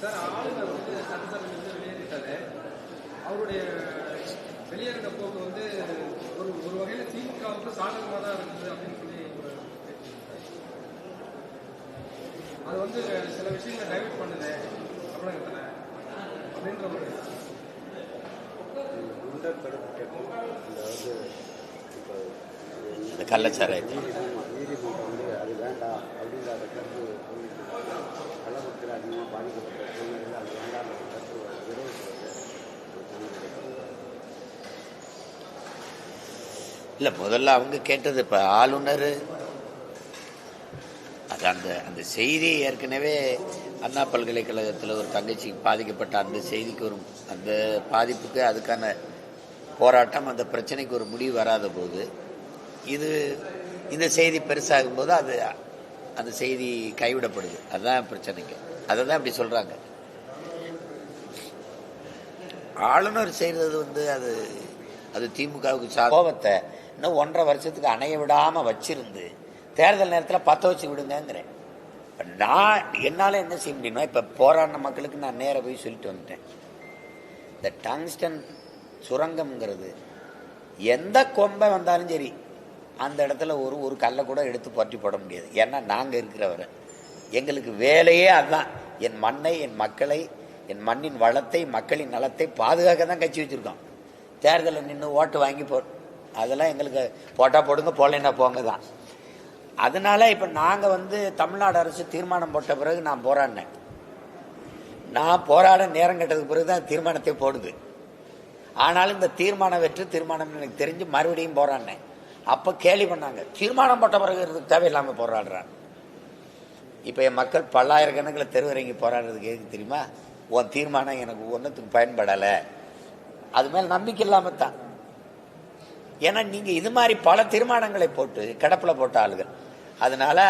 Sir ஆளுநர் வந்து சட்டசபையிலிருந்து வெளியேறிட்டாரு. அவருடைய வெளியேறின போக்கு வந்து ஒரு ஒரு வகையில் திமுகவுக்கு சாதகமாக தான் இருந்தது அப்படின்னு சொல்லி. அது வந்து சில விஷயங்களை டைவர்ட் பண்ணுது தமிழகத்தில் அப்படின்ற ஒரு இந்த கள்ளச்சாராயத்தை நீதிமன்றம் வந்து அது வேண்டாம் அப்படின்ற அந்த கருத்து அதிகமாக பாதிக்கப்பட்ட சூழ்நிலையில் அது வேண்டாம் இல்லை முதல்ல அவங்க கேட்டது இப்போ ஆளுநர். அது அந்த அந்த செய்தி ஏற்கனவே அண்ணா பல்கலைக்கழகத்தில் ஒரு தங்கச்சிக்கு பாதிக்கப்பட்ட அந்த செய்திக்கு ஒரு அந்த பாதிப்புக்கு அதுக்கான போராட்டம் அந்த பிரச்சனைக்கு ஒரு முடிவு வராத போது இது இந்த செய்தி பெருசாகும் போது அது அந்த செய்தி கைவிடப்படுது. அதுதான் பிரச்சனைக்கு. அதை தான் அப்படி சொல்கிறாங்க ஆளுநர் செய்கிறது வந்து அது அது திமுகவுக்கு சா கோபத்தை இன்னும் ஒன்றரை வருஷத்துக்கு அணைய விடாமல் வச்சிருந்து தேர்தல் நேரத்தில் பற்ற வச்சு விடுங்கிறேன் நான் என்னால் என்ன செய்ய முடியுமோ இப்போ போராடின மக்களுக்கு நான் நேராக போய் சொல்லிட்டு வந்துட்டேன். இந்த டங்ஸ்டன் சுரங்கம்ங்கிறது எந்த கொம்பை வந்தாலும் சரி அந்த இடத்துல ஒரு ஒரு கல்லை கூட எடுத்து பற்றி போட முடியாது. ஏன்னா நாங்கள் இருக்கிறவரை. எங்களுக்கு வேலையே அதுதான் என் மண்ணை என் மக்களை என் மண்ணின் வளத்தை மக்களின் நலத்தை பாதுகாக்க தான் கட்சி வச்சுருக்கோம். தேர்தலில் நின்று ஓட்டு வாங்கி போ அதெல்லாம் எங்களுக்கு போட்டால் போடுங்க போடலைன்னா போங்க தான். அதனால இப்போ நாங்கள் வந்து தமிழ்நாடு அரசு தீர்மானம் போட்ட பிறகு நான் போராடினேன். நான் போராட நேரம் கட்டதுக்கு பிறகு தான் தீர்மானத்தை போடுது. ஆனாலும் இந்த தீர்மானம் வெற்று தீர்மானம் எனக்கு தெரிஞ்சு மறுபடியும் போராடினேன். அப்போ கேலி பண்ணாங்க தீர்மானம் போட்ட பிறகு இதுக்கு தேவையில்லாமல் போராடுறான்? இப்போ என் மக்கள் பல்லாயிரக்கணக்கில் தெருவரங்கி போராடுறதுக்கு எதுக்கு தெரியுமா? உன் தீர்மானம் எனக்கு ஒன்றுத்துக்கு பயன்படலை. அது மேல் நம்பிக்கை இல்லாமல் தான். ஏன்னா நீங்கள் இது மாதிரி பல தீர்மானங்களை போட்டு கிடப்பில் போட்ட ஆளுகள். அதனால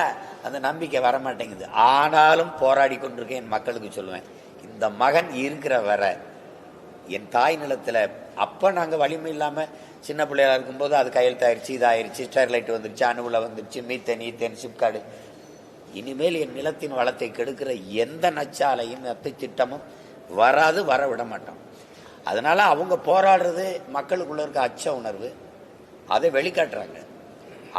அந்த நம்பிக்கை வர மாட்டேங்குது ஆனாலும் போராடி கொண்டிருக்கேன் என் மக்களுக்கு சொல்லுவேன். இந்த மகன் இருக்கிற வரை என் தாய் நிலத்தில் அப்போ நாங்கள் வலிமை இல்லாமல் சின்ன பிள்ளையாக இருக்கும்போது அது கையெழுத்தாயிருச்சு இதாயிருச்சு ஸ்டெர்லைட் வந்துருச்சு அணுவில் வந்துருச்சு மீத்தேன் ஈத்தேன் சிப்கார்டு இனிமேல் என் நிலத்தின் வளத்தை கெடுக்கிற எந்த நச்சாலையும் எத்த திட்டமும் வராது வர விட மாட்டோம். அதனால அவங்க போராடுறது மக்களுக்குள்ள இருக்க அச்ச உணர்வு அதை வெளிக்காட்டுறாங்க.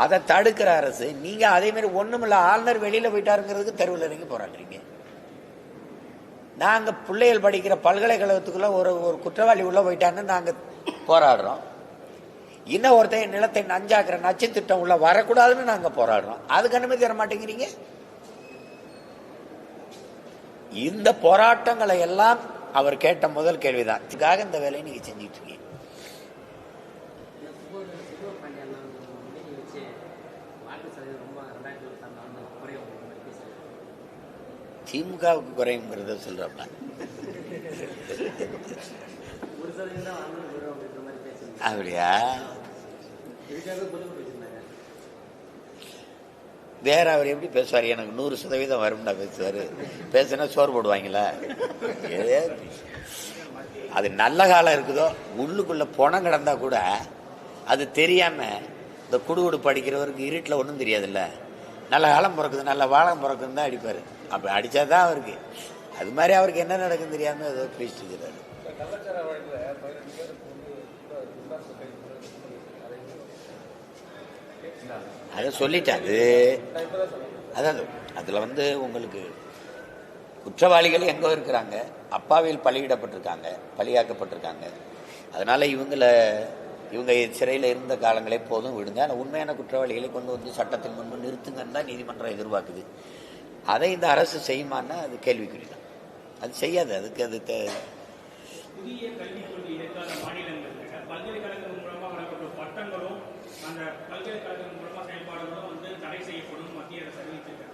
அதை தடுக்கிற அரசு நீங்க அதே மாதிரி ஒண்ணுமில்ல ஆளுநர் வெளியில போயிட்டாருங்கிறதுக்கு தெருவில் இறங்கி போராடுறீங்க. நாங்கள் பிள்ளைகள் படிக்கிற பல்கலைக்கழகத்துக்குள்ள ஒரு ஒரு குற்றவாளி உள்ளே போயிட்டான்னு நாங்கள் போராடுறோம். இன்னும் ஒருத்தன் நிலத்தை நஞ்சாக்குற நச்சு திட்டம் உள்ள வரக்கூடாதுன்னு நாங்கள் போராடுறோம். அதுக்கு அனுமதி தர மாட்டேங்கிறீங்க? இந்த போராட்டங்களை எல்லாம் அவர் கேட்ட முதல் கேள்விதான். இதுக்காக இந்த வேலையை நீங்க செஞ்சுட்டு இருக்கீங்க. திமுகவுக்கு குறையுங்கிறத சொல்றப்ப அப்படியா? வேற அவர் எப்படி பேசுவார் எனக்கு நூறு சதவீதம் வரும்டா பேசுவார் பேசுனா சோறு போடுவாங்களா அது நல்ல காலம் இருக்குதோ உள்ளுக்குள்ள பணம் கிடந்தா கூட அது தெரியாம இந்த குடுகுடு படிக்கிறவருக்கு இருட்டில் ஒன்றும் தெரியாதுல்ல நல்ல காலம் பிறக்குது நல்ல வாழம் பிறக்குன்னு தான் அடிப்பார் அப்படி அடித்தாதான் அவருக்கு அது மாதிரி அவருக்கு என்ன நடக்குன்னு தெரியாமல் ஏதோ பேசிட்டு இருக்கிறாரு அதை சொல்லிட்டேன் அது அதான் அதாவது அதில் வந்து உங்களுக்கு குற்றவாளிகள் எங்கோ இருக்கிறாங்க. அப்பாவில் பலியிடப்பட்டிருக்காங்க பலியாக்கப்பட்டிருக்காங்க. அதனால் இவங்கள இவங்க சிறையில் இருந்த காலங்களே போதும் விடுங்க. ஆனால் உண்மையான குற்றவாளிகளை கொண்டு வந்து சட்டத்தின் முன்பு நிறுத்துங்கன்னு தான் நீதிமன்றம் எதிர்பார்க்குது. அதை இந்த அரசு செய்யுமான்னா அது கேள்விக்குறி தான். அது செய்யாது. அதுக்கு அது தே- புதிய கல்விக் கொள்கை இருக்காத மாநிலங்களில் பல்கலைக்கழகம் மூலமாக வழங்கப்படும் பட்டங்களும் அந்த பல்கலைக்கழகம் மூலமாக செயல்பாடுகளும் வந்து தடை செய்யப்படும் மத்திய அரசு அறிவிச்சிருக்காங்க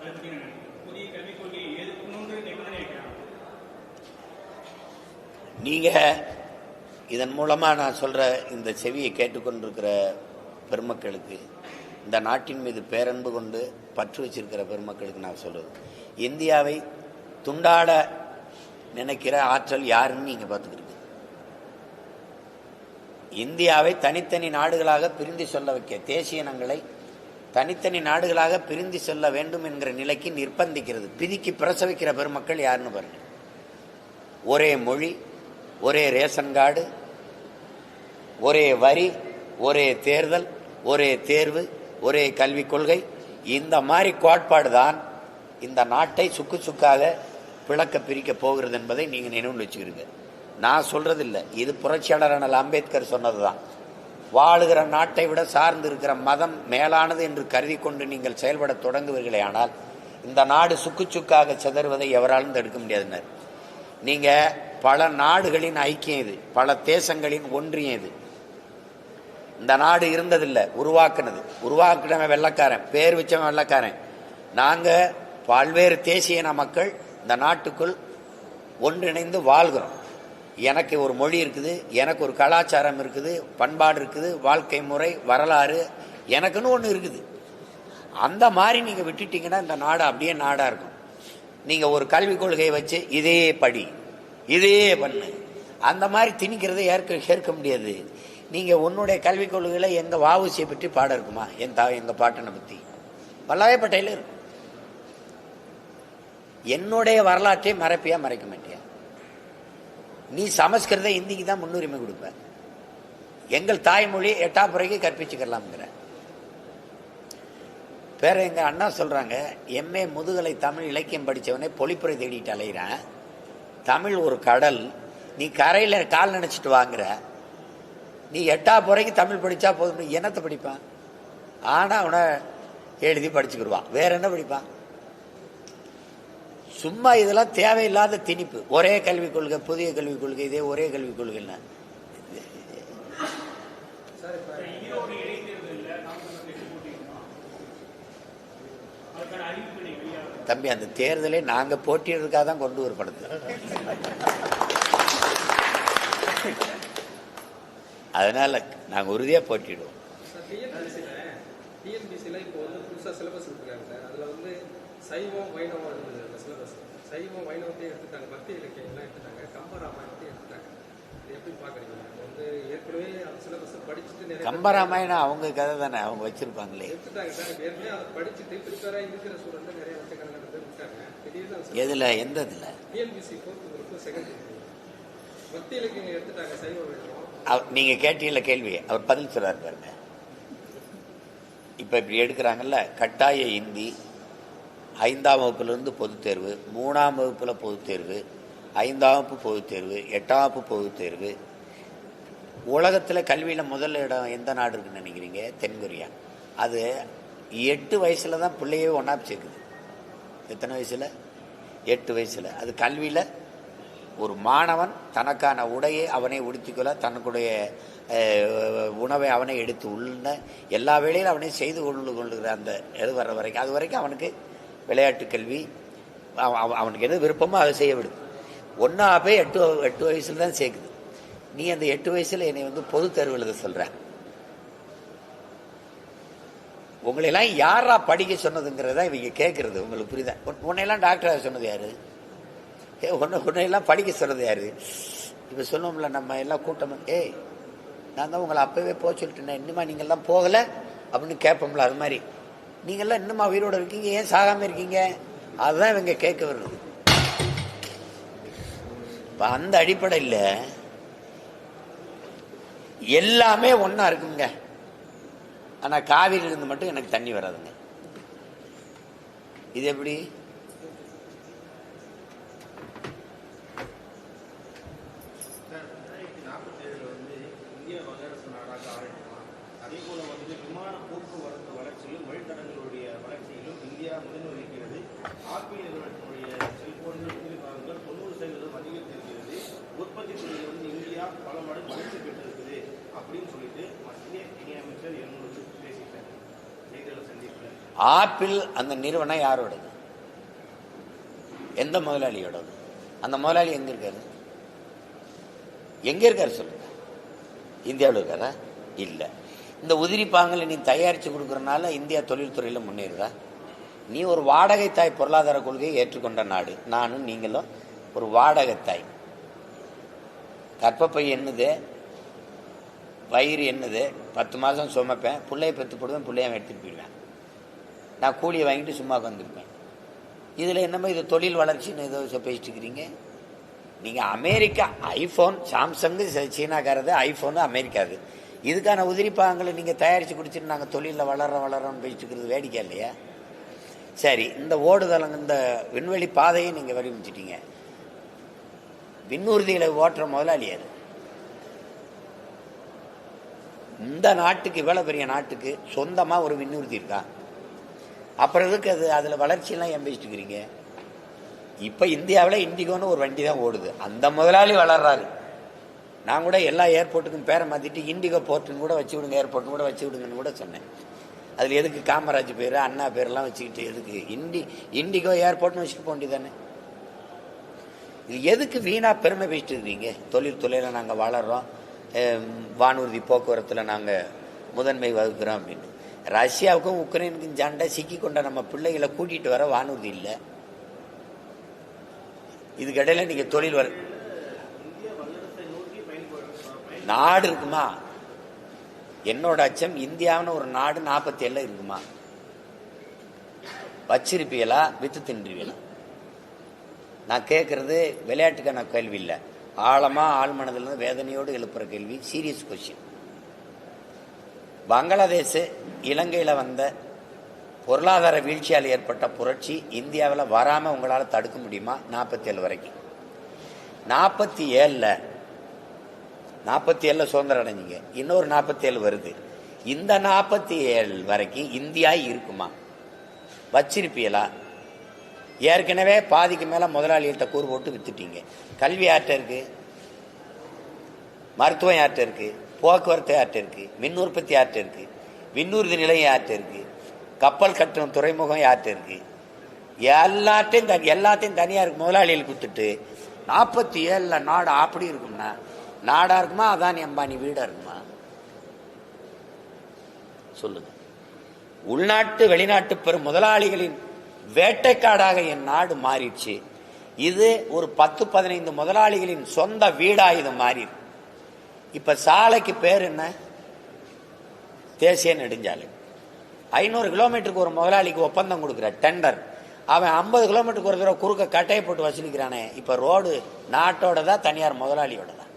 அதை பற்றி நான் நினைக்கிறேன் புதிய கல்விக் கொள்கையை எதிர்க்கணுன்ற நிபந்தனை வைக்கிறாங்க நீங்கள் இதன் மூலமாக நான் சொல்கிற இந்த செவியை கேட்டுக்கொண்டிருக்கிற பெருமக்களுக்கு இந்த நாட்டின் மீது பேரன்பு கொண்டு பற்று வச்சிருக்கிற பெருமக்களுக்கு நான் சொல்றது. இந்தியாவை துண்டாட நினைக்கிற ஆற்றல் யாருன்னு நீங்கள் பார்த்துக்கிறீங்க இந்தியாவை தனித்தனி நாடுகளாக பிரிந்து சொல்ல வைக்க தேசிய இனங்களை தனித்தனி நாடுகளாக பிரிந்து செல்ல வேண்டும் என்கிற நிலைக்கு நிர்பந்திக்கிறது பிதிக்கு பிரசவிக்கிற பெருமக்கள் யாருன்னு பாருங்க. ஒரே மொழி ஒரே ரேஷன் கார்டு ஒரே வரி ஒரே தேர்தல் ஒரே தேர்வு ஒரே கல்விக் கொள்கை. இந்த மாதிரி கோட்பாடு தான் இந்த நாட்டை சுக்கு சுக்காக பிளக்க பிரிக்க போகிறது என்பதை நீங்கள் நினைவில் வச்சுக்கிறீங்க நான் சொல்றது இல்லை இது புரட்சியாளர் அண்ணல் அம்பேத்கர் சொன்னதுதான். வாழுகிற நாட்டை விட சார்ந்து இருக்கிற மதம் மேலானது என்று கருதி கொண்டு நீங்கள் செயல்பட தொடங்குவீர்களே ஆனால் இந்த நாடு சுக்கு சுக்காக சிதறுவதை எவராலும் தடுக்க முடியாதுனர் நீங்கள் பல நாடுகளின் ஐக்கியம் இது. பல தேசங்களின் ஒன்றியம் இது. இந்த நாடு இருந்ததில்லை உருவாக்குனது. உருவாக்குனவன் வெள்ளக்காரன் பேர் வச்சவன் வெள்ளக்காரன். நாங்கள் பல்வேறு தேசிய மக்கள் இந்த நாட்டுக்குள் ஒன்றிணைந்து வாழ்கிறோம். எனக்கு ஒரு மொழி இருக்குது எனக்கு ஒரு கலாச்சாரம் இருக்குது பண்பாடு இருக்குது வாழ்க்கை முறை வரலாறு எனக்குன்னு ஒன்று இருக்குது. அந்த மாதிரி நீங்கள் விட்டுட்டீங்கன்னா இந்த நாடு அப்படியே நாடாக இருக்கும். நீங்கள் ஒரு கல்விக் கொள்கையை வச்சு இதே படி இதே பண்ணு. அந்த மாதிரி திணிக்கிறதை ஏற்க ஏற்க முடியாது. நீங்கள் உன்னுடைய கல்விக் கொள்கையில் எங்கள் வாவுசியை பற்றி பாடம் இருக்குமா? என் தா எங்கள் பாட்டனை பற்றி வல்லாவே பட்டையில் இருக்கும். என்னுடைய வரலாற்றை மறைப்பியா மறைக்க மாட்டியா? நீ சமஸ்கிருத இந்திக்கு தான் முன்னுரிமை கொடுப்ப. எங்கள் தாய்மொழி எட்டாம் பிறகு கற்பிச்சுக்கலாம்ங்கிற. பேர எங்கள் அண்ணா சொல்கிறாங்க எம்ஏ முதுகலை தமிழ் இலக்கியம் படித்தவனே பொழிப்புரை தேடிட்டு அலைகிறான் தமிழ் ஒரு கடல். நீ கரையில் கால் நினச்சிட்டு வாங்குற. நீ எட்டா புறைக்கு தமிழ் படித்தா போதும். என்னத்தை படிப்பான்? ஆனால் அவனை எழுதி படிச்சுக்கிடுவான். வேற என்ன படிப்பான்? சும்மா இதெல்லாம் தேவையில்லாத திணிப்பு. ஒரே கல்விக் கொள்கை புதிய கல்விக் கொள்கை இதே ஒரே கல்விக் கொள்கைன்னா. ஈரோடு தம்பி அந்த தேர்தலை நாங்க போட்டியிடுறதுக்காக தான் கொண்டு வரப்படுது. அதனால நாங்க உறுதியா போட்டிடுவோம் சைவம் வைணவம் சிலபஸ் சைவம் வைணவத்தையும் எடுத்துட்டாங்க. பக்தி இலக்கியங்கள்லாம் எடுத்துட்டாங்க. கம்பராமாயணத்தையும் எடுத்துட்டாங்க. கம்பராமாயணம் அவங்க கதை தானே? அவங்க வச்சிருப்பாங்களே. எதுல எந்த இதுல TNPSC fourth group second group பக்தி இலக்கியங்கள் எடுத்துட்டாங்க சைவ வைணவம் அவ- நீங்க கேட்டீங்கல்ல கேள்வி அவர் பதில் சொல்றாரு பாருங்க. இப்ப இப்படி எடுக்கிறாங்கல்ல கட்டாய இந்தி ஐந்தாம் வகுப்புல இருந்து பொதுத் தேர்வு மூணாம் வகுப்புல பொதுத் தேர்வு ஐந்தாம் வகுப்பு பொதுத் தேர்வு எட்டாம் வகுப்பு பொதுத் தேர்வு. உலகத்துல கல்வியில முதல் இடம் எந்த நாடு இருக்குன்னு நினைக்கிறீங்க? தென்கொரியா. அது எட்டு வயசுல தான் பிள்ளையே ஒன்றா சேர்க்குது. எத்தனை வயசில்? எட்டு வயசில். அது கல்வியில் ஒரு மாணவன் தனக்கான உடையை அவனை உடுத்திக்கொள்ள தனக்குடைய உணவை அவனை எடுத்து உள்ள எல்லா வேலையிலும் அவனை செய்து கொண்டு கொள்கிற அந்த இது வர்ற வரைக்கும். அது வரைக்கும் அவனுக்கு விளையாட்டு கல்வி அவனுக்கு எது விருப்பமோ அதை செய்ய விடும். ஒன்றா போய் எட்டு எட்டு வயசுல தான் சேர்க்குது. நீ அந்த எட்டு வயசில் என்னை வந்து பொது தேர்வு எழுத சொல்கிறேன் உங்களையெல்லாம் யாரா படிக்க சொன்னதுங்கிறத இவங்க கேட்கறது உங்களுக்கு புரியுதா? உன்னையெல்லாம் டாக்டராக சொன்னது யாரு? ஏ உன்னை உன்னையெல்லாம் படிக்க சொன்னது யாரு? இப்போ சொல்லுவோம்ல நம்ம எல்லாம் கூட்டம் ஏய் நான் தான் உங்களை அப்பவே போக சொல்லிட்டேன் இன்னுமா நீங்கள்லாம் போகலை? அப்படின்னு கேட்போம்ல அது மாதிரி. நீங்கள்லாம் இன்னுமா உயிரோட இருக்கீங்க? ஏன் சாகாமல் இருக்கீங்க? அதுதான் இவங்க கேட்க வருது. இப்போ அந்த அடிப்படையில் எல்லாமே ஒன்றா இருக்குங்க. ஆனால் காவிரியிலிருந்து மட்டும் எனக்கு தண்ணி வராதுங்க. இது எப்படி ரெண்டாயிரத்தி நாற்பத்தி ஏழுல வந்து இந்திய வல்லரசு நாடாக ஆரம்பிக்கலாம் அதே போல வந்து விமான போக்குவரத்து வளர்ச்சியிலும் வழித்தடங்களுடைய வளர்ச்சியிலும் இந்தியா முதல் வகிக்கிறது ஆப்பிள் நிறுவனத்தினுடைய செல்போன்கள் குளிர்பாகங்கள் தொண்ணூறு சதவீதம் அதிகரித்திருக்கிறது உற்பத்தி துறையில் வந்து இந்தியா பல மடங்கு வளர்ச்சி பெற்றிருக்குது அப்படின்னு சொல்லிட்டு மத்திய இணையமைச்சர் என்னோட பேசிட்டார் செய்தியாளர் சந்திப்பில் ஆப்பிள் அந்த நிறுவனம் யாரோடது? எந்த முதலாளியோடது? அந்த முதலாளி எங்க இருக்காரு? எங்க இருக்காரு சொல்லுங்க. இந்தியாவில் இருக்காரா? இல்லை. இந்த உதிரி பாங்களை நீ தயாரித்து கொடுக்குறனால இந்தியா தொழில்துறையில் முன்னேறுதா? நீ ஒரு வாடகை தாய் பொருளாதார கொள்கையை ஏற்றுக்கொண்ட நாடு. நானும் நீங்களும் ஒரு வாடகை தாய். கற்பப்பை என்னது? வயிறு என்னது? பத்து மாதம் சுமப்பேன். பிள்ளைய பெற்று போடுவேன் பிள்ளைய எடுத்துகிட்டு போயிடுவேன். நான் கூலியை வாங்கிட்டு சும்மா உட்காந்துருப்பேன் இதில் என்னமோ இது தொழில் வளர்ச்சின்னு ஏதோ பேசிட்டு இருக்கிறீங்க நீங்கள் அமெரிக்கா ஐஃபோன் சாம்சங்கு சீனாக்காரது ஐஃபோனு அமெரிக்காது இதுக்கான உதிரிப்பாகங்களை நீங்கள் தயாரித்து குடிச்சிட்டு நாங்கள் தொழிலில் வளர வளரோன்னு பேசிட்டு இருக்கிறது வேடிக்கை இல்லையா? சரி இந்த ஓடுதளம் இந்த விண்வெளி பாதையை நீங்கள் வடிவமைச்சிட்டீங்க. விண்ணூர்திகளை ஓட்டுற முதலாளி அது இந்த நாட்டுக்கு இவ்வளோ பெரிய நாட்டுக்கு சொந்தமாக ஒரு விண்ணூர்தி இருக்கா? அப்புறம் எதுக்கு அது? அதில் வளர்ச்சியெல்லாம் எம்பிச்சுட்டு இருக்கிறீங்க? இப்போ இந்தியாவில் இண்டிகோன்னு ஒரு வண்டி தான் ஓடுது. அந்த முதலாளி வளர்றாரு. நான் கூட எல்லா ஏர்போர்ட்டுக்கும் பேரை மாற்றிட்டு இண்டிகோ போர்ட்டுன்னு கூட வச்சு விடுங்க ஏர்போர்ட்னு கூட வச்சு விடுங்கன்னு கூட சொன்னேன். அதில் எதுக்கு காமராஜ் பேர் அண்ணா பேர்லாம் வச்சுக்கிட்டு எதுக்கு? இண்டி இண்டிகோ ஏர்போர்ட்னு வச்சுட்டு போக வேண்டியதானே இது எதுக்கு வீணாக பெருமை பேசிட்டு இருக்கீங்க தொழில் துறையில நாங்கள் வளர்கிறோம் வானூர்தி போக்குவரத்தில் நாங்கள் முதன்மை வகுக்கிறோம் அப்படின்னு. ரஷ்யாவுக்கும் உக்ரைனுக்கும் சண்டை சிக்கி கொண்ட நம்ம பிள்ளைகளை கூட்டிட்டு வர வானூர்தி இல்லை. இதுக்கிடையில நீங்கள் தொழில் வர நாடு இருக்குமா? என்னோட அச்சம் இந்தியாவுன்னு ஒரு நாடு நாற்பத்தி ஏழில் இருக்குமா? வச்சிருப்பீங்களா? வித்து தின்றுவீங்களா நான் கேட்கறது விளையாட்டுக்கான கேள்வி இல்லை. ஆழமாக ஆழ்மனதுலேருந்து வேதனையோடு எழுப்புற கேள்வி சீரியஸ் கொஸ்டின் பங்களாதேஷ் இலங்கையில் வந்த பொருளாதார வீழ்ச்சியால் ஏற்பட்ட புரட்சி இந்தியாவில் வராமல் உங்களால் தடுக்க முடியுமா? நாற்பத்தி ஏழு வரைக்கும். நாற்பத்தி ஏழில் நாற்பத்தி ஏழில் சுதந்திரம் அடைஞ்சிங்க. இன்னொரு நாற்பத்தி ஏழு வருது. இந்த நாற்பத்தி ஏழு வரைக்கும் இந்தியா இருக்குமா? வச்சிருப்பீங்களா? ஏற்கனவே பாதிக்கு மேலே முதலாளிகிட்ட கூறு போட்டு வித்துட்டீங்க. கல்வி யார்கிட்ட இருக்கு? மருத்துவம் யார்கிட்ட இருக்கு? போக்குவரத்து யார்கிட்ட இருக்கு மின் உற்பத்தி யார்கிட்ட இருக்கு மின்னுறுதி நிலையம் யார்கிட்ட இருக்கு கப்பல் கட்டணம் துறைமுகம் யார்கிட்ட இருக்கு. எல்லாத்தையும் தனி- எல்லாத்தையும் தனியாருக்கு முதலாளிகள் கொடுத்துட்டு நாற்பத்தி ஏழில் நாடு அப்படி இருக்கும்னா நாடாக இருக்குமா அதானி அம்பானி வீடாக இருக்குமா? சொல்லுங்க. உள்நாட்டு வெளிநாட்டு பெரும் முதலாளிகளின் வேட்டைக்காடாக என் நாடு மாறிடுச்சு. இது ஒரு பத்து பதினைந்து முதலாளிகளின் சொந்த வீடாக இது மாறிடு இப்ப சாலைக்கு பேர் என்ன? தேசிய நெடுஞ்சாலை. ஐநூறு கிலோமீட்டருக்கு ஒரு முதலாளிக்கு ஒப்பந்தம் கொடுக்குற டெண்டர். அவன் ஐம்பது கிலோமீட்டருக்கு ஒரு தடவை குறுக்க கட்டையை போட்டு வசூலிக்கிறானே. இப்ப ரோடு நாட்டோட தான் தனியார் முதலாளியோட தான்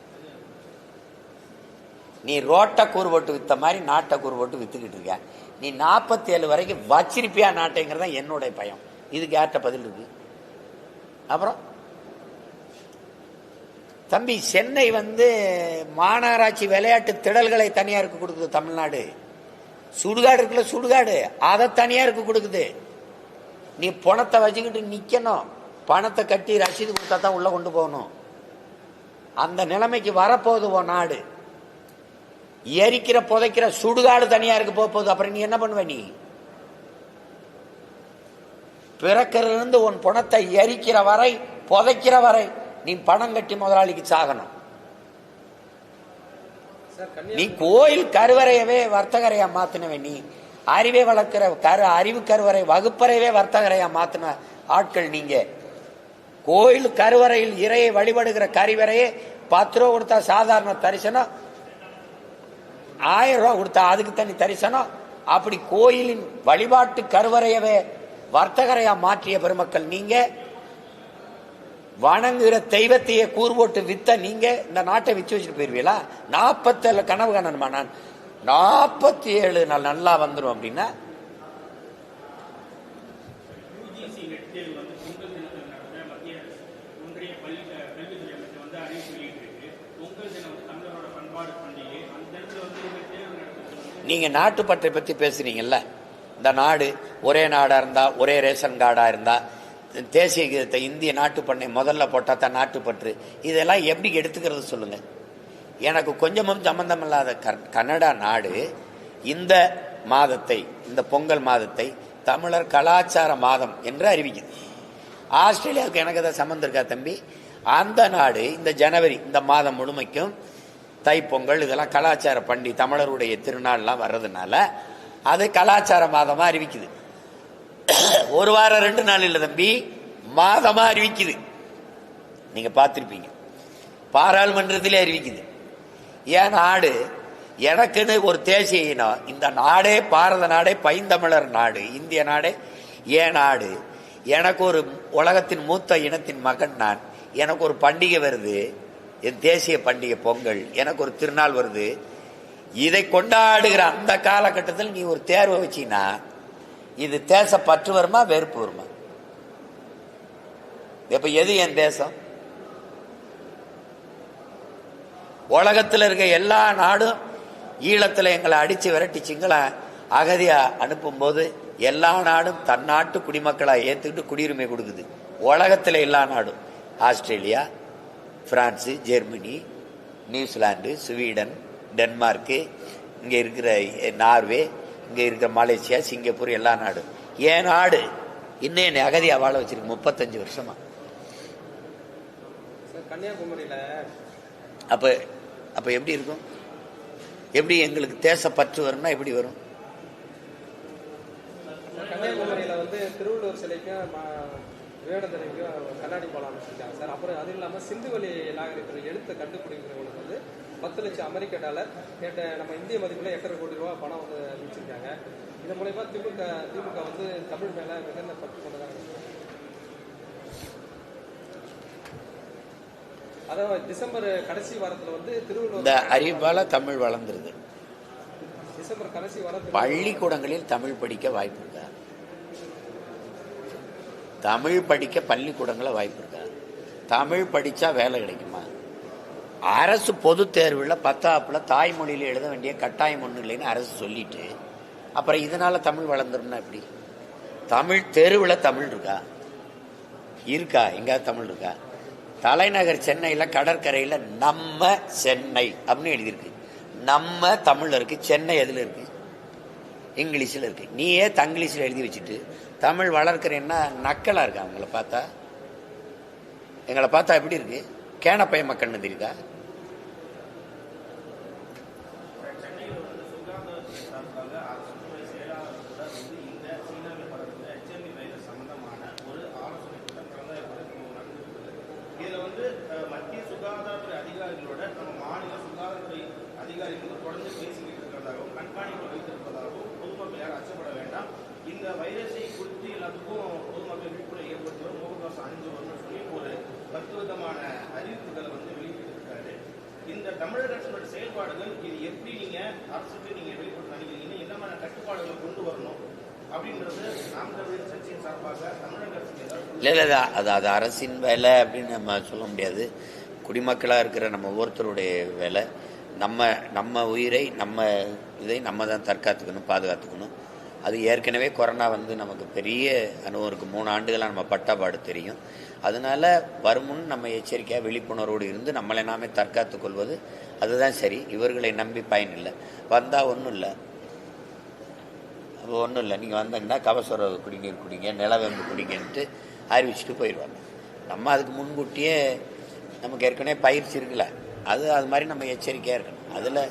நீ ரோட்டை கூறு போட்டு வித்த மாதிரி நாட்டை கூறு போட்டு வித்துக்கிட்டு இருக்க. நீ நாற்பத்தி ஏழு வரைக்கும் வச்சிருப்பியா நாட்டைங்கிறது தான் என்னுடைய பயம். இதுக்கு யார்கிட்ட பதில் இருக்கு? அப்புறம்? தம்பி சென்னை வந்து மாநகராட்சி விளையாட்டு திடல்களை தனியாருக்கு கொடுக்குது தமிழ்நாடு. சுடுகாடு இருக்குல்ல சுடுகாடு. அதை தனியாருக்கு கொடுக்குது. நீ பணத்தை வச்சுக்கிட்டு நிற்கணும் பணத்தை கட்டி ரசீது கொடுத்தா தான் உள்ளே கொண்டு போகணும். அந்த நிலைமைக்கு வரப்போகுது உன் நாடு. எரிக்கிற புதைக்கிற சுடுகாடு தனியாருக்கு போக போகுது. அப்புறம் நீ என்ன பண்ணுவ நீ? பிறக்கிறதுல உன் பணத்தை எரிக்கிற வரை புதைக்கிற வரை நீ பணம் கட்டி முதலாளிக்கு சாகணும். நீ கோயில் கருவறையவே வர்த்தகரையா மாத்தினவன் நீ. அறிவை வளர்க்கிற கரு அறிவு கருவறை வகுப்பறையவே வர்த்தகரையா மாத்தின ஆட்கள் நீங்க. கோயில் கருவறையில் இறையை வழிபடுகிற கருவறையே பத்து ரூபா கொடுத்தா சாதாரண தரிசனம் ஆயிரம் ரூபா கொடுத்தா அதுக்கு தனி தரிசனம். அப்படி கோயிலின் வழிபாட்டு கருவறையவே வர்த்தகரையா மாற்றிய பெருமக்கள் நீங்க. வணங்குகிற தெய்வத்தையே கூறுபோட்டு வித்த நீங்க இந்த நாட்டை விச்சு வச்சுட்டு போயிருவீங்களா? நாற்பத்தேழு கனவு காணணுமா நான்? நாற்பத்தி ஏழு நாள் நல்லா வந்துடும் அப்படின்னா? நீங்க நாட்டுப்பற்றை பத்தி பேசுறீங்கல்ல. இந்த நாடு ஒரே நாடா இருந்தா ஒரே ரேஷன் கார்டா இருந்தா தேசிய கீதத்தை இந்திய நாட்டுப்பண்ணை முதல்ல போட்டால் தான் நாட்டுப்பற்று இதெல்லாம் எப்படி எடுத்துக்கிறது சொல்லுங்கள் எனக்கு கொஞ்சமும் சம்பந்தம் இல்லாத கனடா கன்னடா நாடு இந்த மாதத்தை இந்த பொங்கல் மாதத்தை தமிழர் கலாச்சார மாதம் என்று அறிவிக்குது. ஆஸ்திரேலியாவுக்கு எனக்கு அதை சம்மந்தம் இருக்கா தம்பி? அந்த நாடு இந்த ஜனவரி இந்த மாதம் முழுமைக்கும் தைப்பொங்கல் இதெல்லாம் கலாச்சார பண்டி தமிழருடைய திருநாள்லாம் வர்றதுனால அது கலாச்சார மாதமாக அறிவிக்குது. ஒரு வாரம் ரெண்டு நாள் இல்லை தம்பி. மாதமா அறிவிக்குது. நீங்க பார்த்துருப்பீங்க. பாராளுமன்றத்திலே அறிவிக்குது. ஏன் நாடு? எனக்குன்னு ஒரு தேசிய இனம் இந்த நாடே பாரத நாடே பைந்தமிழர் நாடு இந்திய நாடே ஏன் நாடு. எனக்கு ஒரு உலகத்தின் மூத்த இனத்தின் மகன் நான். எனக்கு ஒரு பண்டிகை வருது. என் தேசிய பண்டிகை பொங்கல். எனக்கு ஒரு திருநாள் வருது. இதை கொண்டாடுகிற அந்த காலகட்டத்தில் நீ ஒரு தேர்வை வச்சினா இது தேச பற்று வருமா வெறுப்பு வருமா? இப்ப எது என் தேசம்? உலகத்தில் இருக்க எல்லா நாடும் ஈழத்தில் எங்களை அடிச்சு விரட்டி சிங்கள அகதியா அனுப்பும்போது எல்லா நாடும் தன் நாட்டு குடிமக்களை ஏத்துக்கிட்டு குடியுரிமை கொடுக்குது. உலகத்தில் எல்லா நாடும். Australia France Germany New Zealand Sweden Denmark இங்கே இருக்கிற நார்வே இங்கே இருக்கிற மலேசியா சிங்கப்பூர் எல்லா நாடும் ஏன் நாடு? இன்னும் என்னை அகதியா வாழ வச்சிருக்கு முப்பத்தஞ்சு வருஷமா. சார் கன்னியாகுமரியில அப்ப அப்ப எப்படி இருக்கும்? எப்படி எங்களுக்கு தேச பற்று வரும்னா எப்படி வரும்? கன்னியாகுமரியில வந்து திருவள்ளுவர் சிலைக்கும் விவேகானந்தருக்கும் கண்ணாடி பாலம் அமைச்சிருக்காங்க சார். அப்புறம் அது இல்லாம சிந்துவெளி நாகரிகத்தில் எழுத்தை கண்டுபிடிக்கிறவங்களுக்கு வந்து பத்து லட்சம் அமெரிக்க டாலர் கேட்ட நம்ம இந்திய மதிப்புல எட்டரை கோடி ரூபாய் பணம் வந்து அமைச்சிருக்காங்க இதன் மூலயமா திமுக திமுக வந்து தமிழ் மேல மிகுந்த பற்று கொண்டதாக. அதாவது டிசம்பர் கடைசி வாரத்துல வந்து இந்த திருவள்ளுவர் அறிவால தமிழ் வளர்ந்துருது. டிசம்பர் கடைசி வாரத்துல பள்ளிக்கூடங்களில் தமிழ் படிக்க வாய்ப்பு இருக்கா? தமிழ் படிக்க பள்ளிக்கூடங்கள வாய்ப்பு இருக்கா? தமிழ் படிச்சா வேலை கிடைக்குமா? அரசு பொது தேர்வில் பத்தாப்புல தாய்மொழியில் எழுத வேண்டிய கட்டாயம் ஒன்றும் இல்லைன்னு அரசு சொல்லிட்டு அப்புறம் இதனால தமிழ் வளர்ந்துரும்னா எப்படி? தமிழ் தெருவில் தமிழ் இருக்கா? இருக்கா? எங்கேயாவது தமிழ் இருக்கா? தலைநகர் சென்னையில் கடற்கரையில் நம்ம சென்னை அப்படின்னு எழுதியிருக்கு. நம்ம தமிழில் இருக்கு சென்னை எதில் இருக்கு? இங்கிலீஷில் இருக்கு. நீயே தங்கிலீஷில் எழுதி வச்சுட்டு தமிழ் வளர்க்குறேன்னா நக்கலாக இருக்கா? அவங்கள பார்த்தா? எங்களை பார்த்தா எப்படி இருக்கு? கேனப்பைய மக்கள்னு தெரியுதா சென்னையில் வந்து சுகாதாரத்துறை சார்பாக அரசுத்துறை செயலாளர் கூட வந்து இந்த சீனாவில் பரவுகிற HMV வைரஸ் சம்பந்தமான ஒரு ஆலோசனை கூட்டம் கடந்த இருபத்தி நடந்திருக்கிறது இதில் வந்து அஹ், மத்திய சுகாதாரத்துறை அதிகாரிகளோட நம்ம மாநில சுகாதாரத்துறை அதிகாரிகள் தொடர்ந்து பேசிக்கிட்டு இருக்கிறதாகவும் கண்காணிப்பு வைத்திருப்பதாகவும் பொதுமக்கள் யாரும் அச்சப்பட வேண்டாம் இந்த வைரஸை குறித்து எல்லாத்துக்கும் பொதுமக்கள் விழிப்புணர்வு ஏற்படுத்தி வரும் முகக்கவசம் அணிஞ்சு வரணும்னு சொல்லி ஒரு பத்து விதமான அறிவிப்புகளை வந்து வெளியிட்டிருக்காரு இந்த தமிழக அரசோட செயல்பாடுகள் இது எப்படி நீங்க அரசுக்கு நீங்க வெளிப்படுத்த நினைக்கிறீங்க என்ன மாதிரி கட்டுப்பாடுகளை கொண்டு வரணும் அப்படின்றது நாம் தமிழர் கட்சியின் சார்பாக தமிழக அரசுக்கு ஏதாவது இல்லை இல்லை அது- அது அரசின் வேலை அப்படின்னு நம்ம சொல்ல முடியாது. குடிமக்களாக இருக்கிற நம்ம ஒவ்வொருத்தருடைய வேலை. நம்ம நம்ம உயிரை நம்ம இதை நம்ம தான் தற்காத்துக்கணும் பாதுகாத்துக்கணும். அது ஏற்கனவே கொரோனா வந்து நமக்கு பெரிய அனுபவம் இருக்குது மூணு ஆண்டுகளாக நம்ம பட்டாபாடு தெரியும். அதனால வருமுன் நம்ம எச்சரிக்கையாக விழிப்புணர்வோடு இருந்து நம்மளை நாமே தற்காத்துக் கொள்வது அதுதான் சரி. இவர்களை நம்பி பயன் இல்லை. வந்தால் ஒன்றும் இல்லை. அப்போ ஒன்றும் இல்லை. நீங்கள் வந்தீங்கன்னா கபசுர குடிநீர் குடிங்க நிலவேம்பு குடிங்கன்ட்டு அறிவிச்சுட்டு போயிடுவாங்க. நம்ம அதுக்கு முன்கூட்டியே நமக்கு ஏற்கனவே பயிற்சி இருக்குல்ல. அது அது மாதிரி நம்ம எச்சரிக்கையாக இருக்கணும். அதில்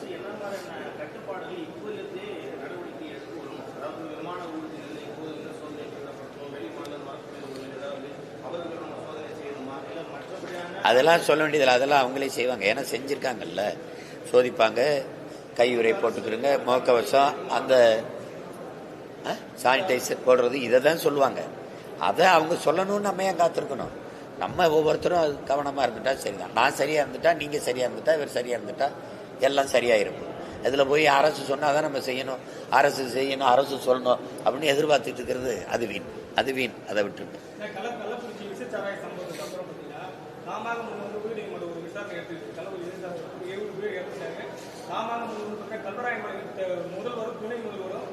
அதெல்லாம் சொல்ல வேண்டியதில்லை. அதெல்லாம் அவங்களே செய்வாங்க. ஏன்னா செஞ்சுருக்காங்கல்ல. சோதிப்பாங்க கையுறை போட்டுக்கிறோங்க முகக்கவசம் அந்த சானிடைசர் போடுறது இதை தான் சொல்லுவாங்க. அதை அவங்க சொல்லணும்னு நம்ம ஏன் காத்திருக்கணும்? நம்ம ஒவ்வொருத்தரும் அது கவனமாக இருந்துட்டா சரிதான். நான் சரியாக இருந்துட்டா நீங்கள் சரியாக இருந்துட்டா இவர் சரியாக இருந்துட்டா எல்லாம் சரியாக இருக்கும் அதில் போய் அரசு சொன்னால் தான் நம்ம செய்யணும். அரசு செய்யணும் அரசு சொல்லணும் அப்படின்னு எதிர்பார்த்துட்டு இருக்கிறது அது வீண். அது வீண். அதை விட்டுட்டு முதல்வரும் துணை முதல்வரும்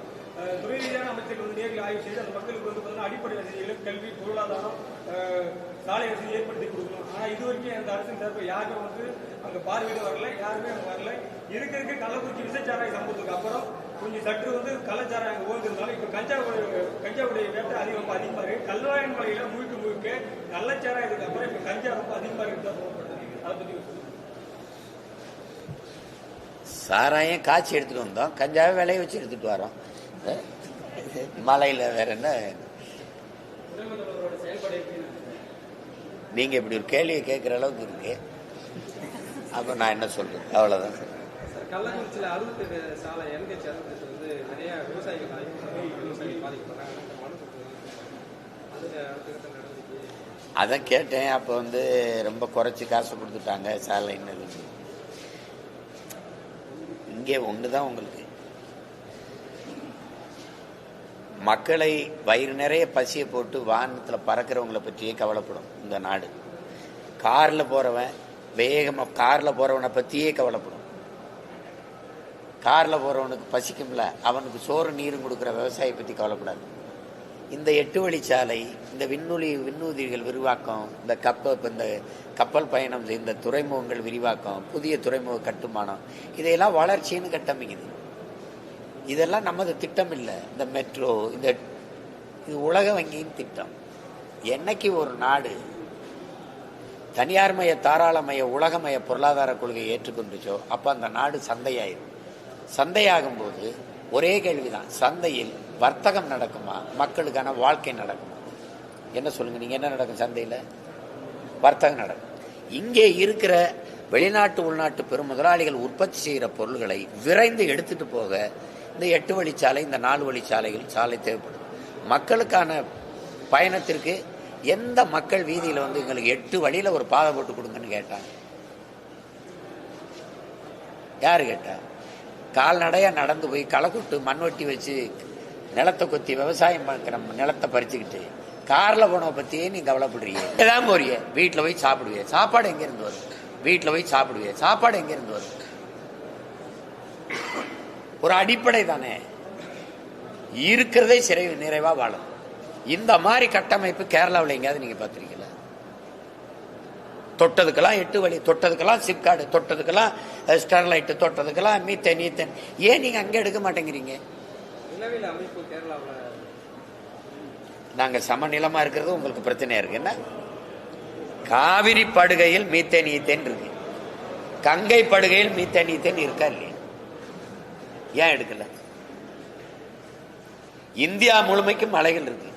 துறை ரீதியான அமைச்சர்கள் வந்து நேரில் ஆய்வு செய்து அந்த மக்களுக்கு வந்து பார்த்தீங்கன்னா அடிப்படை வசதிகள் கல்வி பொருளாதாரம் சாலை வசதி ஏற்படுத்தி கொடுக்கணும். ஆனால் இது வரைக்கும் அந்த அரசின் தரப்பு யாருமே வந்து அங்கே பார்வையிட வரல யாருமே அங்கே வரல. இருக்க இருக்க கள்ளக்குறிச்சி விசைச்சாராய சம்பவத்துக்கு அப்புறம் கொஞ்சம் சற்று வந்து கள்ளச்சாராயம் அங்கே இப்போ இப்போ கஞ்சா கஞ்சாவுடைய வேட்டை அதிகம் அதிகமாக இருக்கு. கல்வாயன் மலையில் முழுக்க முழுக்க கள்ளச்சாராயத்துக்கு அப்புறம் இப்போ கஞ்சா ரொம்ப அதிகமாக இருக்குதான் அதை பற்றி சாராயம் காய்ச்சி எடுத்துட்டு வந்தோம். கஞ்சாவை விளைய வச்சு எடுத்துட்டு வரோம். மலையில வேற என்ன? முதல்வர்களோட செயல்பாடு எப்படின்னு நீங்க இப்படி ஒரு கேள்வியை கேட்குற அளவுக்கு இருக்கு. அப்ப நான் என்ன சொல்றது? அவ்வளவுதான். சார் கள்ளக்குறிச்சியில் அறுபத்தெட்டு சாலை என்கேச்சி வந்து நிறைய விவசாயிகள் பாதிக்கப்படுறாங்க அது கேட்டேன். அப்போ வந்து ரொம்ப குறைச்சி காசு கொடுத்துட்டாங்க சாலைன்னு. இங்கே ஒன்று தான் உங்களுக்கு. மக்களை வயிறு நிறைய பசியை போட்டு வாகனத்தில் பறக்கிறவங்களை பற்றியே கவலைப்படும் இந்த நாடு. காரில் போகிறவன் வேகமாக காரில் போகிறவனை பற்றியே கவலைப்படும். காரில் போகிறவனுக்கு பசிக்கும்ல அவனுக்கு சோறு நீரும் கொடுக்குற விவசாயியை பற்றி கவலைப்படாது. இந்த எட்டு வழிச்சாலை இந்த விண்ணுளி விண்ணூதிகள் விரிவாக்கம் இந்த கப்பல் இந்த கப்பல் பயணம் இந்த துறைமுகங்கள் விரிவாக்கம் புதிய துறைமுக கட்டுமானம் இதையெல்லாம் வளர்ச்சின்னு கட்டமைக்குது. இதெல்லாம் நமது திட்டம் இல்லை இந்த மெட்ரோ இந்த இது உலக வங்கியின் திட்டம். என்னைக்கு ஒரு நாடு தனியார்மய தாராளமய உலகமய பொருளாதார கொள்கையை ஏற்றுக்கொண்டுச்சோ அப்போ அந்த நாடு சந்தையாயிரும். சந்தையாகும் போது ஒரே கேள்விதான். சந்தையில் வர்த்தகம் நடக்குமா? மக்களுக்கான வாழ்க்கை நடக்குமா? என்ன சொல்லுங்க நீங்க என்ன நடக்கும் சந்தையில்? வர்த்தகம் நடக்கும். இங்கே இருக்கிற வெளிநாட்டு உள்நாட்டு பெரும் முதலாளிகள் உற்பத்தி செய்கிற பொருள்களை விரைந்து எடுத்துட்டு போக இந்த எட்டு வழிச்சாலை இந்த நாலு வழிச்சாலைகள் சாலை தேவைப்படும் மக்களுக்கான பயணத்திற்கு எந்த மக்கள் வீதியில் வந்து எங்களுக்கு எட்டு வழியில் ஒரு பாதை போட்டு கொடுங்கன்னு கேட்டாங்க. யார் கேட்டா? கால்நடையாக நடந்து போய் களை கொட்டு மண்வெட்டி வச்சு நிலத்தை கொத்தி விவசாயம் பார்க்குற நிலத்தை பறிச்சுக்கிட்டு காரில் போனவை பற்றியே நீ கவலைப்படுறீங்க ஏதாவது போறிய? வீட்டில் போய் சாப்பிடுவிய. சாப்பாடு எங்கேருந்து வரும்? வீட்டில் போய் சாப்பிடுவிய? சாப்பாடு எங்கேருந்து வரும்? ஒரு அடிப்படை தானே. இருக்கிறதே சிறை நிறைவா வாழும். இந்த மாதிரி கட்டமைப்பு கேரளாவில் எங்கேயாவது நீங்க பார்த்துருக்கீங்களா? தொட்டதுக்கெல்லாம் எட்டு வழி தொட்டதுக்கெல்லாம் சிப்கார்டு தொட்டதுக்கெல்லாம் ஸ்டெர்லைட் தொட்டதுக்கெல்லாம் மீத்தேன் நீத்தன் ஏன் நீங்க அங்க எடுக்க மாட்டேங்கிறீங்க? நிலவியல் அமைப்பு கேரளாவில். நாங்க சமநிலமா இருக்கிறது உங்களுக்கு பிரச்சனையா இருக்கு. என்ன? காவிரி படுகையில் மீத்தேன் ஈத்தேன் இருக்கு. கங்கை படுகையில் மீத்தேன் ஈத்தேன் இருக்கா இல்லையா? ஏன் எடுக்கல? இந்தியா முழுமைக்கும் மலைகள் இருக்கு.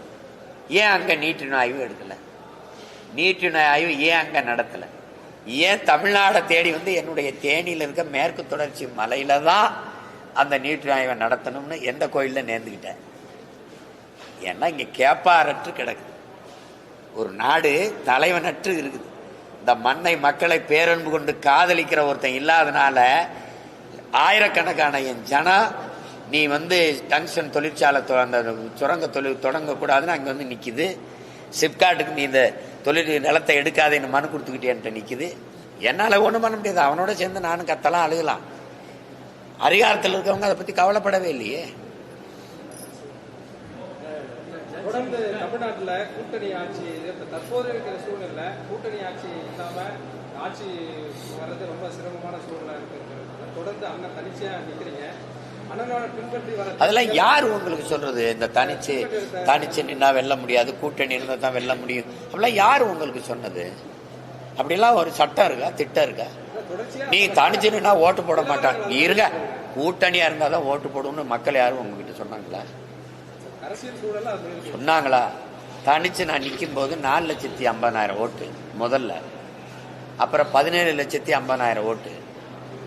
ஏன் அங்க நீட்டின ஆய்வு எடுக்கல? நீட்டின ஆய்வு ஏன் அங்க நடத்தல? ஏன் தமிழ்நாடை தேடி வந்து என்னுடைய தேனியில் இருக்க மேற்கு தொடர்ச்சி மலையில தான் அந்த நீட்டின ஆய்வை நடத்தணும்னு எந்த கோயில்ல நேர்ந்துக்கிட்டேன் ஏன்னா இங்க கேப்பாரற்று கிடக்குது ஒரு நாடு தலைவனற்று இருக்குது. இந்த மண்ணை மக்களை பேரன்பு கொண்டு காதலிக்கிற ஒருத்தன் இல்லாதனால ஆயிரக்கணக்கான என் ஜனம் நீ வந்து டங்ஷன் தொழிற்சாலை தொ- அந்த சுரங்க தொழில் தொடங்கக்கூடாதுன்னு அங்கே வந்து நிற்கிது சிப்காட்டுக்கு நீ இந்த தொழில் நிலத்தை எடுக்காதேன்னு மனு கொடுத்துக்கிட்டேன்ட்டு நிற்கிது என்னால் ஒன்றும் பண்ண முடியாது. அவனோட சேர்ந்து நானும் கத்தலாம் அழுகலாம். அதிகாரத்தில் இருக்கவங்க அதை பற்றி கவலைப்படவே இல்லையே. தொடர்ந்து தமிழ்நாட்டில் கூட்டணி ஆட்சி தற்போது இருக்கிற சூழ்நிலை கூட்டணி ஆட்சி ஆட்சி வர்றது ரொம்ப சிரமமான சூழ்நிலை இருக்கு. தொடர்ந்து அண்ணன் தனிச்சையா நிக்கிறீங்க. அதெல்லாம் யார் உங்களுக்கு சொல்றது? இந்த தனிச்சு தனிச்சு நின்னா வெல்ல முடியாது கூட்டணி இருந்தா தான் வெல்ல முடியும். அப்படிலாம் யார் உங்களுக்கு சொன்னது? அப்படிலாம் ஒரு சட்டம் இருக்கா? திட்டம் இருக்கா? நீ தனிச்சு நின்னா ஓட்டு போட மாட்டான். நீ இருங்க. கூட்டணியா இருந்தா தான் ஓட்டு போடும்னு மக்கள் யாரும் உங்ககிட்ட சொன்னாங்களா? சொன்னாங்களா? தனிச்சு நான் நிற்கும் போது நாலு லட்சத்தி ஐம்பதாயிரம் ஓட்டு முதல்ல. அப்புறம் பதினேழு லட்சத்தி ஐம்பதாயிரம் ஓட்டு.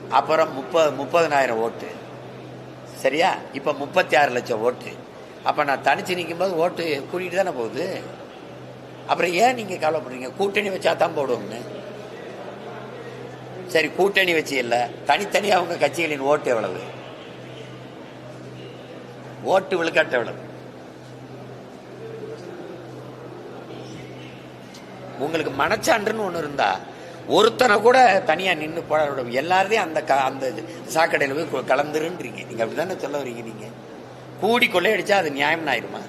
அப்புறம் முப்பது முப்பதனாயிரம் ஓட்டு. சரியா? இப்போ முப்பத்தி ஆறு லட்சம் ஓட்டு. அப்போ நான் தனிச்சு நிற்கும் போது ஓட்டு கூட்டிகிட்டு தானே போகுது? அப்புறம் ஏன் நீங்கள் கவலைப்படுறீங்க? கூட்டணி வச்சா தான் போடுவோம்னு. சரி கூட்டணி வச்சு இல்லை. தனித்தனியாக அவங்க கட்சிகளின் ஓட்டு எவ்வளவு? ஓட்டு விழுக்காட்டு எவ்வளவு? உங்களுக்கு மனச்சான்றுன்னு ஒன்று இருந்தா ஒருத்தனை கூட தனியா நின்று போட எல்லாரையும் அந்த க- அந்த சாக்கடையில் போய் கு- கலந்துருன்றீங்க. நீங்க அப்படிதானே சொல்ல வரீங்க நீங்க? கூடி கொள்ளையடிச்சா அது நியாயம் ஆயிருமா?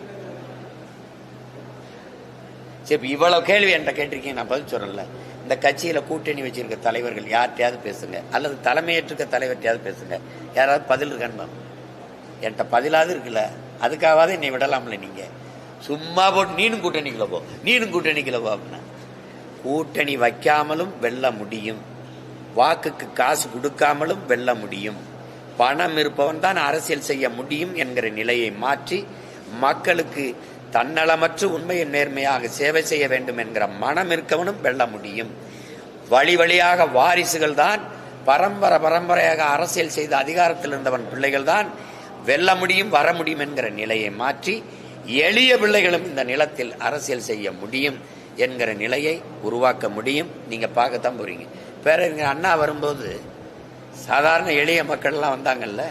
சரி இவ்வளோ இவ்வளவு கேள்வி என்கிட்ட கேட்டிருக்கீங்க நான் பதில் சொல்லல. இந்த கட்சியில கூட்டணி வச்சிருக்க தலைவர்கள் யார்கிட்டையாவது பேசுங்க. அல்லது தலைமையேற்றிருக்க தலைவர்கிட்டயாவது பேசுங்க. யாராவது பதில் இருக்கான்னு என்கிட்ட பதிலாவது இருக்குல்ல. அதுக்காகவாது என்னை விடலாம்ல நீங்க. சும்மா போட்டு நீனும் கூட்டணிக்குள்ள போ. நீனும் கூட்டணிக்குள்ள போ அப்படின்னா. கூட்டணி வைக்காமலும் வெல்ல முடியும். வாக்குக்கு காசு கொடுக்காமலும் வெல்ல முடியும். பணம் இருப்பவன் தான் அரசியல் செய்ய முடியும் என்கிற நிலையை மாற்றி மக்களுக்கு தன்னலமற்று உண்மையின் நேர்மையாக சேவை செய்ய வேண்டும் என்கிற மனம் இருக்கவனும் வெல்ல முடியும். வழி வழியாக வாரிசுகள் தான் பரம்பரை பரம்பரையாக அரசியல் செய்து அதிகாரத்தில் இருந்தவன் பிள்ளைகள் தான் வெல்ல முடியும் வர முடியும் என்கிற நிலையை மாற்றி எளிய பிள்ளைகளும் இந்த நிலத்தில் அரசியல் செய்ய முடியும். என்கிற நிலையை உருவாக்க முடியும். நீங்க பார்க்கத்தான் போறீங்க. பேரறிஞர் அண்ணா வரும்போது சாதாரண எளிய மக்கள்லாம் வந்தாங்கல்ல?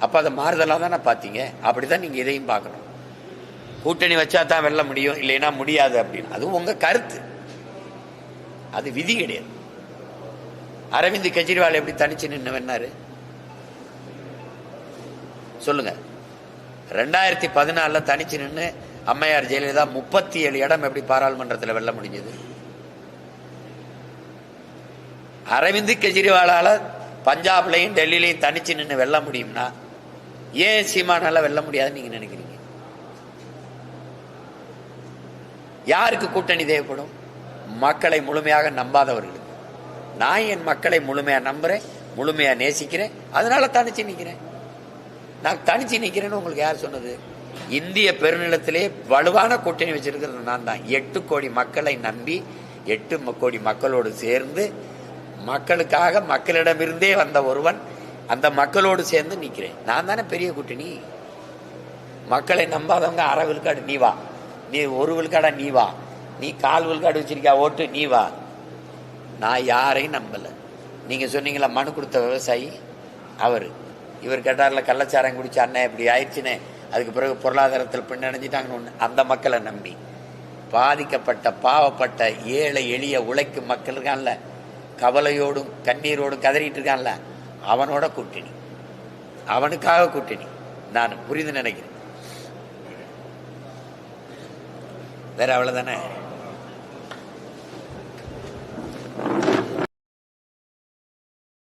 அப்போ அதை மாறுதலாக தானே பார்த்தீங்க? அப்படிதான் நீங்க இதையும் பார்க்கணும். கூட்டணி வச்சா தான் வெல்ல முடியும் இல்லைன்னா முடியாது அப்படின்னு. அது உங்க கருத்து. அது விதி கிடையாது. அரவிந்த் கெஜ்ரிவால் எப்படி தனிச்சு நின்று வேணாரு சொல்லுங்க. ரெண்டாயிரத்தி பதினாலில் தனிச்சு நின்று அம்மையார் ஜெயலலிதா முப்பத்தி ஏழு இடம் எப்படி பாராளுமன்றத்தில் வெல்ல முடிஞ்சது? அரவிந்த் கெஜ்ரிவாலால் பஞ்சாப்லையும் டெல்லியிலையும் தனிச்சு நின்று வெல்ல முடியும்னா ஏன் சீமானால வெல்ல முடியாதுன்னு நீங்க நினைக்கிறீங்க? யாருக்கு கூட்டணி தேவைப்படும்? மக்களை முழுமையாக நம்பாதவர்களுக்கு. நான் என் மக்களை முழுமையா நம்புறேன் முழுமையா நேசிக்கிறேன் அதனால தனிச்சு நிக்கிறேன். நான் தனிச்சு நிற்கிறேன்னு உங்களுக்கு யார் சொன்னது? இந்திய பெருநிலத்திலே வலுவான கூட்டணி வச்சிருக்கிறது நான் தான். எட்டு கோடி மக்களை நம்பி எட்டு கோடி மக்களோடு சேர்ந்து மக்களுக்காக மக்களிடமிருந்தே வந்த ஒருவன் அந்த மக்களோடு சேர்ந்து நிற்கிறேன். நான் தானே பெரிய கூட்டணி. மக்களை நம்பாதவங்க அரை விழுக்காடு நீ வா. நீ ஒரு விழுக்காடா நீ வா. நீ கால் விழுக்காடு வச்சிருக்கா ஓட்டு நீ வா. நான் யாரையும் நம்பலை. நீங்கள் சொன்னீங்களா மனு கொடுத்த விவசாயி அவர். இவர் கேட்டார்ல கள்ளச்சாரம் குடிச்ச அண்ணன் இப்படி ஆயிடுச்சுன்னு. அதுக்கு பிறகு பொருளாதாரத்தில் பின்னடைஞ்சிட்டாங்கன்னு ஒன்று அந்த மக்களை நம்பி. பாதிக்கப்பட்ட பாவப்பட்ட ஏழை எளிய உழைக்கும் மக்கள் இருக்கான்ல. கவலையோடும் கண்ணீரோடும் கதறிட்டு இருக்கான்ல. அவனோட கூட்டணி. அவனுக்காக கூட்டணி. நான் புரிந்து நினைக்கிறேன். வேற அவ்வளோதானே